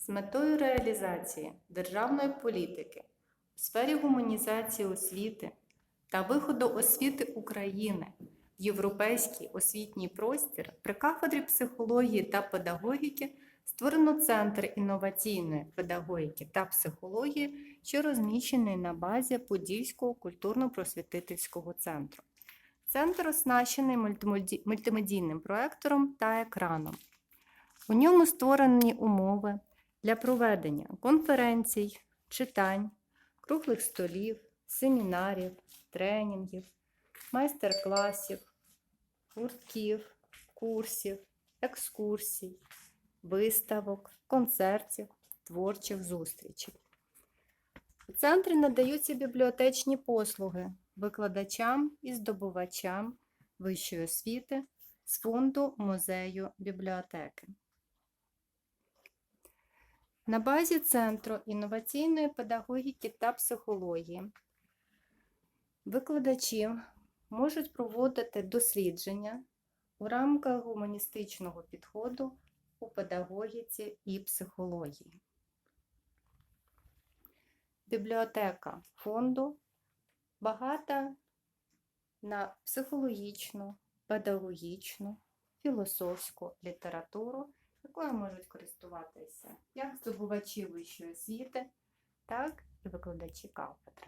з метою реалізації державної політики у сфері гуманізації освіти та виходу освіти України в європейський освітній простір при кафедрі психології та педагогіки створено Центр інноваційної педагогіки та психології, що розміщений на базі Подільського культурно-просвітительського центру. Центр оснащений мультимедійним проектором та екраном. У ньому створені умови для проведення конференцій, читань, круглих столів, семінарів, тренінгів, майстер-класів, гуртків, курсів, екскурсій, виставок, концертів, творчих зустрічей. У центрі надаються бібліотечні послуги викладачам і здобувачам вищої освіти з фонду музею бібліотеки. На базі Центру інноваційної педагогіки та психології викладачі можуть проводити дослідження у рамках гуманістичного підходу у педагогіці і психології. Бібліотека фонду багата на психологічну, педагогічну, філософську літературу, якою можуть користуватися як здобувачі вищої освіти, так і викладачі кафедри.